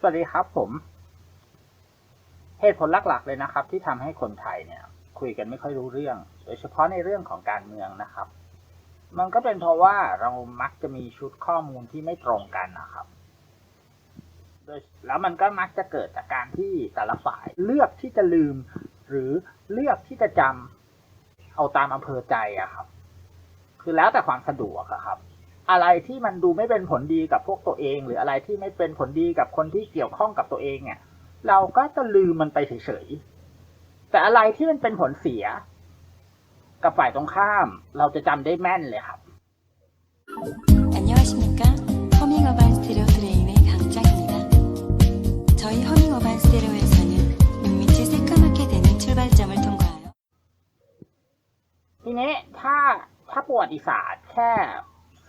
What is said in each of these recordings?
สวัสดีครับผม เหตุผลหลักๆเลยนะครับ ที่ทำให้คนไทยเนี่ย คุยกันไม่ค่อยรู้เรื่อง โดยเฉพาะในเรื่องของการเมืองนะครับ มันก็เป็นเพราะว่าเรามักจะมีชุดข้อมูลที่ไม่ตรงกันนะครับโดยแล้วมันก็มักจะเกิดจากการที่แต่ละฝ่ายเลือกที่จะลืม หรือเลือกที่จะจำเอาตามอำเภอใจอะครับ คือแล้วแต่ความสะดวกอะครับ อะไรที่มันดูไม่เป็นผลดีกับพวกตัวเอง หรืออะไรที่ไม่เป็นผลดีกับคนที่เกี่ยวข้องกับตัวเองเนี่ย เราก็จะลืมมันไปเฉยๆ แต่อะไรที่มันเป็นผลเสีย กับฝ่ายตรงข้าม เราจะจำได้แม่นเลยครับ 안녕하십니까 허밍어반 스테레오 트레인의 강짱입니다 저희 허밍어반 스테레오에서는 눈밑이 새까맣게 되는 출발점을 통과하여 ทีนี้ถ้าถ้าประวัติศาสตร์แค่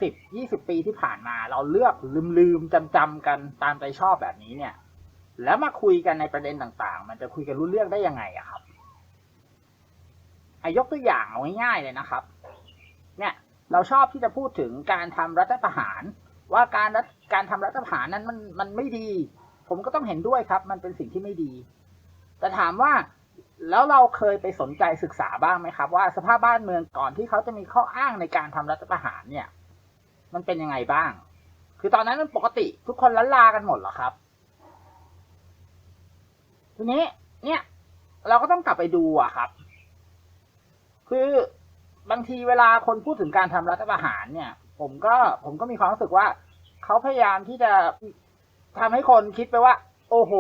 สิบยี่สิบปีที่ผ่านมา เราเลือกลืมลืมจำจำๆกันตามใจชอบแบบนี้เนี่ย แล้วมาคุยกันในประเด็นต่างๆ มันจะคุยกันรู้เรื่องได้ยังไงอะครับอายกตัวอย่างเอาง่ายๆเลยนะครับ เนี่ยเราชอบที่จะพูดถึงการทำรัฐประหาร ว่าการรัฐการทำรัฐประหารนั้นมันมันไม่ดี ผมก็ต้องเห็นด้วยครับ มันเป็นสิ่งที่ไม่ดี แต่ถามว่าแล้วเราเคยไปสนใจศึกษาบ้างไหมครับ ว่าสภาพบ้านเมืองก่อนที่เขาจะมีข้ออ้างในการทำรัฐประหารเนี่ย มันเป็นยังไงบ้าง คือตอนนั้นมันปกติทุกคนล้นลากันหมดเหรอครับ ทีนี้ เนี่ย เราก็ต้องกลับไปดูอะครับ คือบางทีเวลาคนพูดถึงการทำรัฐประหารเนี่ย ผมก็ผมก็มีความรู้สึกว่า เขาพยายามที่จะทำให้คนคิดไปว่า โอ้โห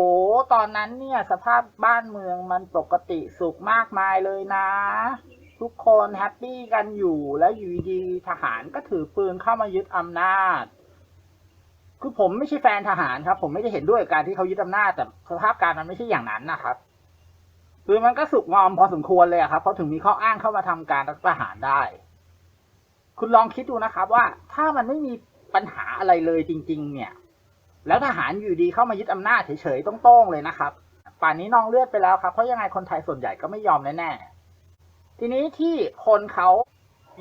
ตอนนั้นเนี่ย สภาพบ้านเมืองมันปกติสุขมากมายเลยนะ ทุกคนแฮปปี้กันอยู่แล้วอยู่ดีทหารก็ถือปืนเข้ามายึดอำนาจ คือผมไม่ใช่แฟนทหารครับ ผมไม่ได้เห็นด้วยการที่เขายึดอำนาจ แต่สภาพการมันไม่ใช่อย่างนั้นนะครับ คือมันก็สุกงอมพอสมควรเลยครับเขาถึงมีข้ออ้างเข้ามาทำการรัฐประหารได้ คุณลองคิดดูนะครับ ว่าถ้ามันไม่มีปัญหาอะไรเลยจริง ๆ เนี่ย แล้วทหารอยู่ดีเข้ามายึดอำนาจเฉยๆต้องโต้งๆเลยนะครับ ป่านนี้นองเลือดไปแล้วครับเพราะยังไงคนไทยส่วนใหญ่ก็ไม่ยอมแน่ๆ ทีนี้ที่คนเขา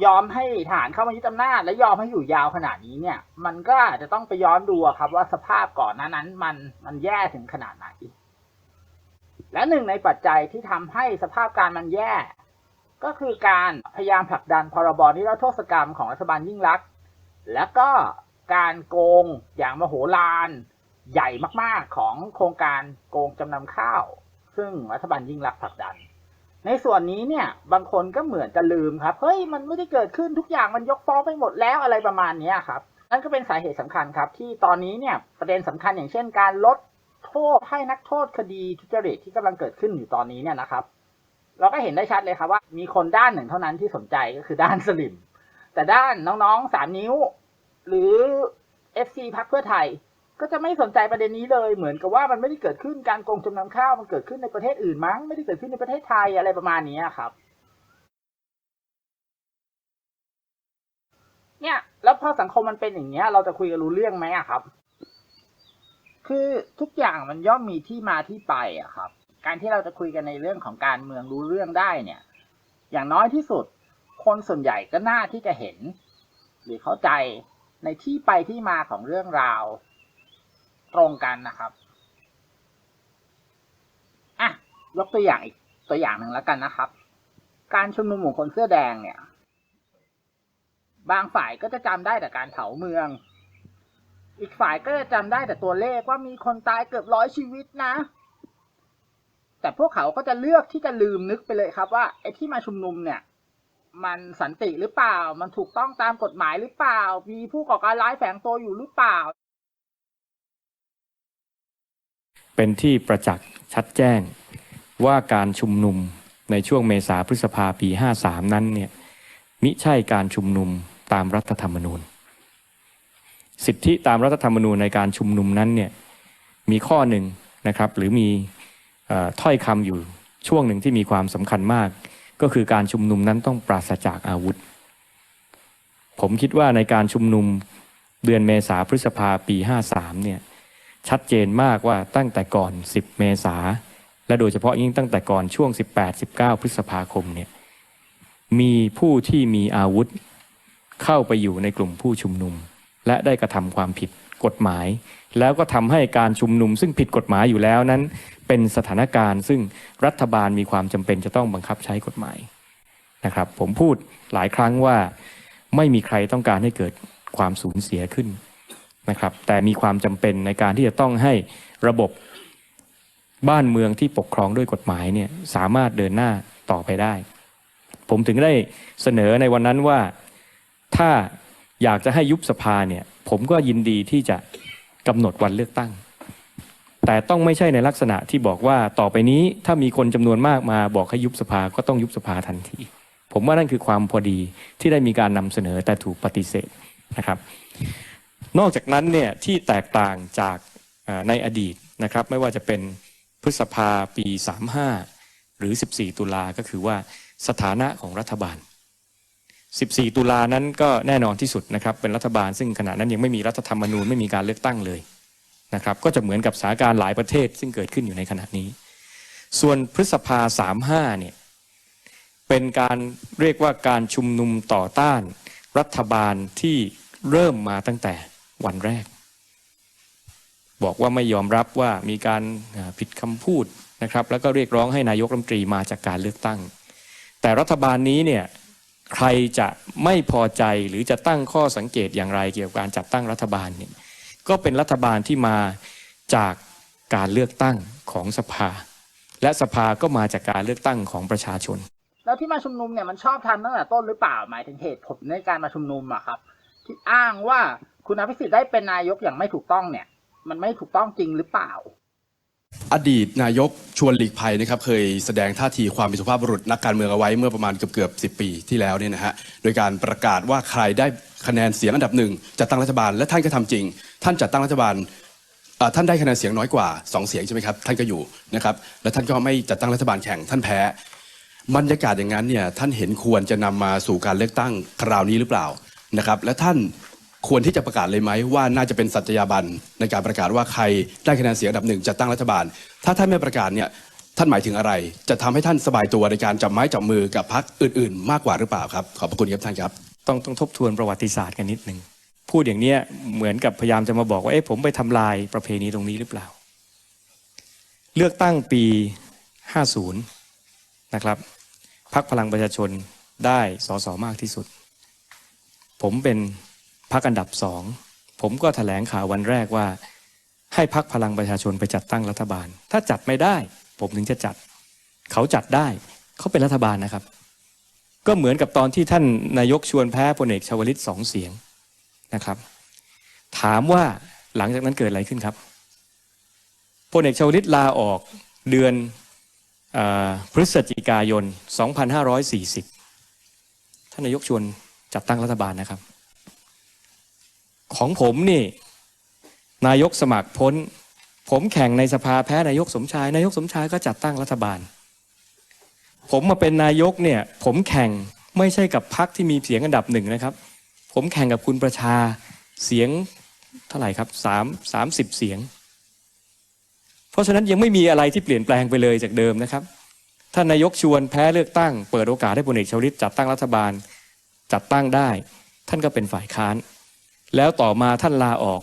ยอมให้ทหารเข้ามายึดอำนาจและยอมให้อยู่ยาวขนาดนี้เนี่ย มันก็อาจจะต้องไปย้อนดูครับว่าสภาพก่อนหน้านั้น มันมันแย่ถึงขนาดไหน และหนึ่งในปัจจัยที่ทำให้สภาพการมันแย่ ก็คือการพยายามผลักดันพรบนิรโทษกรรมของรัฐบาลยิ่งลักษณ์และก็การโกงอย่างมโหฬารใหญ่มาก ๆของโครงการโกงจำนำข้าว ซึ่งรัฐบาลยิ่งลักษณ์ผลักดัน ในส่วนนี้เนี่ยบางคนก็เหมือนจะลืมครับเฮ้ยมันไม่ได้เกิดขึ้นทุกอย่างมันยกฟ้องไปหมดแล้วอะไรประมาณนี้ครับนั่นก็เป็นสาเหตุสำคัญครับ ที่ตอนนี้เนี่ยประเด็นสำคัญอย่างเช่น การลดโทษให้นักโทษคดีทุจริตที่กำลังเกิดขึ้นอยู่ตอนนี้เนี่ยนะครับ เราก็เห็นได้ชัดเลยครับว่า มีคนด้านหนึ่งเท่านั้นที่สนใจก็คือด้านสลิมแต่ด้านน้องๆสามนิ้ว หรือ FC พักเพื่อไทย ก็จะไม่สนใจประเด็นนี้เลย เหมือนกับว่ามันไม่ได้เกิดขึ้นการโกงจำนำข้าวมันเกิดขึ้นในประเทศอื่นมั้งไม่ได้เกิดขึ้นในประเทศไทยอะไรประมาณนี้ครับ เนี่ย แล้วพอสังคมมันเป็นอย่างเงี้ย เราจะคุยกันรู้เรื่องไหมครับ คือทุกอย่างมันย่อมมีที่มาที่ไปอะครับ การที่เราจะคุยกันในเรื่องของการเมืองรู้เรื่องได้เนี่ย อย่างน้อยที่สุด คนส่วนใหญ่ก็น่าที่จะเห็น หรือเข้าใจในที่ไปที่มาของเรื่องราว ตรงกันนะครับอะยกตัวอย่างอีกตัวอย่างหนึ่งแล้วกันนะครับ การชุมนุมของคนเสื้อแดงเนี่ย บางฝ่ายก็จะจำได้แต่การเผาเมือง อีกฝ่ายก็จะจำได้แต่ตัวเลขว่ามีคนตายเกือบร้อยชีวิตนะ แต่พวกเขาก็จะเลือกที่จะลืมนึกไปเลยครับว่าไอ้ที่มาชุมนุมเนี่ยมันสันติหรือเปล่า มันถูกต้องตามกฎหมายหรือเปล่า มีผู้ก่อการร้ายแฝงตัวอยู่หรือเปล่า เป็นที่ประจักษ์ชัดแจ้งว่าการชุมนุมในช่วงเมษาพฤษภาปี 53 นั้นเนี่ยมิใช่การชุมนุมตามรัฐธรรมนูญ สิทธิตามรัฐธรรมนูญในการชุมนุมนั้นเนี่ยมีข้อหนึ่งนะครับหรือมีอถ้อยคำอยู่ช่วงหนึ่งที่มีความสำคัญมาก ก็คือการชุมนุมนั้นต้องปราศจากอาวุธ ผมคิดว่าในการชุมนุมเดือนเมษาพฤษภาปี 53เนี่ย ชัดเจนมากว่าตั้งแต่ก่อน 10 เมษาและโดยเฉพาะยิ่งตั้งแต่ก่อนช่วง 18-19 พฤษภาคมเนี่ยมีผู้ที่มีอาวุธเข้าไปอยู่ในกลุ่มผู้ชุมนุม และได้กระทำความผิดกฎหมาย แล้วก็ทำให้การชุมนุม ซึ่งผิดกฎหมายอยู่แล้วนั้น เป็นสถานการณ์ซึ่งรัฐบาลมีความจำเป็นจะต้องบังคับใช้กฎหมายนะครับ ผมพูดหลายครั้งว่าไม่มีใครต้องการให้เกิดความสูญเสียขึ้น นะครับ แต่มีความจำเป็นในการที่จะต้องให้ระบบบ้านเมืองที่ปกครองด้วยกฎหมายเนี่ยสามารถเดินหน้าต่อไปได้ ผมถึงได้เสนอในวันนั้นว่าถ้าอยากจะให้ยุบสภาเนี่ยผมก็ยินดีที่จะกำหนดวันเลือกตั้ง แต่ต้องไม่ใช่ในลักษณะที่บอกว่าต่อไปนี้ถ้ามีคนจำนวนมากมาบอกให้ยุบสภาก็ต้องยุบสภาทันที ผมว่านั่นคือความพอดีที่ได้มีการนำเสนอแต่ถูกปฏิเสธนะครับ นอกจากนั้นเนี่ยที่แตกต่างจากในอดีตนะครับไม่ว่าจะเป็นพฤษภาปี 35 หรือ 14 ตุลาก็คือว่าสถานะของรัฐบาล 14 ตุลานั้นก็แน่นอนที่สุดนะครับเป็นรัฐบาลซึ่งขณะนั้นยังไม่มีรัฐธรรมนูญไม่มีการเลือกตั้งเลยนะครับก็จะเหมือนกับสถานการณ์หลายประเทศซึ่งเกิดขึ้นอยู่ในขณะนี้ ส่วนพฤษภา 35 เนี่ยเป็นการเรียกว่าการชุมนุมต่อต้านรัฐบาลที่เริ่มมาตั้งแต่ วันแรก บอกว่าไม่ยอมรับว่ามีการผิดคำพูดนะครับ แล้วก็เรียกร้องให้นายกรัฐมนตรีมาจากการเลือกตั้ง แต่รัฐบาลนี้เนี่ยใครจะไม่พอใจหรือจะตั้งข้อสังเกตอย่างไร เกี่ยวกับการจัดตั้งรัฐบาลเนี่ยก็เป็นรัฐบาลที่มาจากการเลือกตั้งของสภา และสภาก็มาจากการเลือกตั้งของประชาชน แล้วที่มาชุมนุมเนี่ยมันชอบทำตั้งแต่ต้นหรือเปล่าหมายถึงเหตุผลในการมาชุมนุมอะครับที่อ้างว่า คุณอภิสิทธิ์ได้เป็นนายกอย่างไม่ถูกต้องเนี่ย มันไม่ถูกต้องจริงหรือเปล่า อดีตนายกชวนหลีกภัยนะครับเคยแสดงท่าทีความเป็นสุภาพบุรุษนักการเมืองเอาไว้เมื่อประมาณเกือบเกือบสิปีที่แล้วเนี่ยนะฮะโดยการประกาศว่าใครได้คะแนนเสียงอันดับหนึ่งจัดตั้งรัฐบาลและท่านก็ทำจริง ท่านจัดตั้งรัฐบาลท่านได้คะแนนเสียงน้อยกว่าสองเสียงใช่ไหมครับท่านก็อยู่นะครับและท่านก็ไม่จัดตั้งรัฐบาลแข่งท่านแพ้บรรยากาศอย่างนั้นเนี่ยท่านเห็นควรจะนำมาสู่การเลือกตั้งคราวนี้หรือเปล่านะครับและท่าน ควรที่จะประกาศเลยไหมว่าน่าจะเป็นสัตยาบันในการประกาศว่าใครได้คะแนนเสียงอันดับหนึ่งจัดตั้งรัฐบาล ถ้าท่านไม่ประกาศเนี่ยท่านหมายถึงอะไร จะทำให้ท่านสบายตัวในการจับไม้จับมือกับพรรคอื่น ๆ มากกว่าหรือเปล่าครับขอบพระคุณครับท่านครับ ต้องต้องทบทวนประวัติศาสตร์กันนิดหนึ่งพูดอย่างเนี้ยเหมือนกับพยายามจะมาบอกว่าเอ๊ะผมไปทำลายประเพณีตรงนี้หรือเปล่า เลือกตั้งปี 50 นะครับพักพลังประชาชนได้สสมากที่สุด ผมเป็น พักอันดับสอง ผมก็แถลงข่าววันแรกว่า ให้พักพลังประชาชนไปจัดตั้งรัฐบาล ถ้าจัดไม่ได้ ผมถึงจะจัด เขาจัดได้ เขาเป็นรัฐบาลนะครับ ก็เหมือนกับตอนที่ท่านนายกชวนแพ้พลเอกชวลิตสองเสียงนะครับ ถามว่าหลังจากนั้นเกิดอะไรขึ้นครับพลเอกชวลิตลาออกเดือนอพฤศจิกายน 2540 ท่านนายกชวนจัดตั้งรัฐบาลนะครับ ของผมนี่ นายกสมัครพ้น ผมแข่งในสภาแพ้นายกสมชาย นายกสมชายก็จัดตั้งรัฐบาล ผมมาเป็นนายกเนี่ย ผมแข่งไม่ใช่กับพรรคที่มีเสียงอันดับหนึ่งนะครับ ผมแข่งกับคุณประชาเสียงเท่าไหร่ครับสามสามสิบเสียง เพราะฉะนั้นยังไม่มีอะไรที่เปลี่ยนแปลงไปเลยจากเดิมนะครับท่านนายกชวนแพ้เลือกตั้ง เปิดโอกาสให้พลเอกชวลิตจัดตั้งรัฐบาล จัดตั้งได้ ท่านก็เป็นฝ่ายค้าน แล้วต่อมาท่านลาออก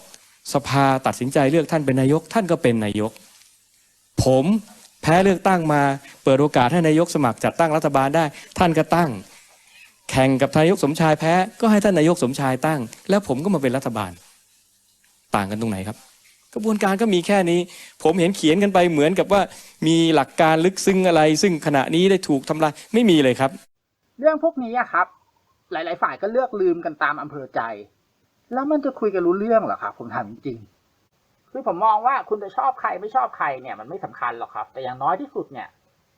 สภาตัดสินใจเลือกท่านเป็นนายก ท่านก็เป็นนายก ผมแพ้เลือกตั้งมา เปิดโอกาสให้นายกสมัครจัดตั้งรัฐบาลได้ ท่านก็ตั้ง แข่งกับนายกสมชายแพ้ ก็ให้ท่านนายกสมชายตั้ง แล้วผมก็มาเป็นรัฐบาล ต่างกันตรงไหนครับ กระบวนการก็มีแค่นี้ ผมเห็นเขียนกันไปเหมือนกับว่ามีหลักการลึกซึ้งอะไร ซึ่งขณะนี้ได้ถูกทำลายไม่มีเลยครับ เรื่องพวกนี้ครับ หลาย ๆ ฝ่ายก็เลือกลืมกันตามอำเภอใจ แล้วมันจะคุยกันรู้เรื่องเหรอครับผมถามจริงคือผมมองว่าคุณจะชอบใครไม่ชอบใครเนี่ย มันไม่สำคัญหรอกครับ แต่อย่างน้อยที่สุดเนี่ย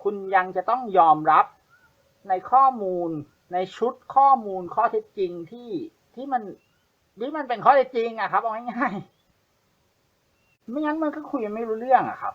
คุณยังจะต้องยอมรับในข้อมูลในชุดข้อมูลข้อเท็จจริงที่ที่มันที่มันเป็นข้อเท็จจริงอะครับเอาง่ายๆไม่งั้นมันก็คุยไม่รู้เรื่องอะครับ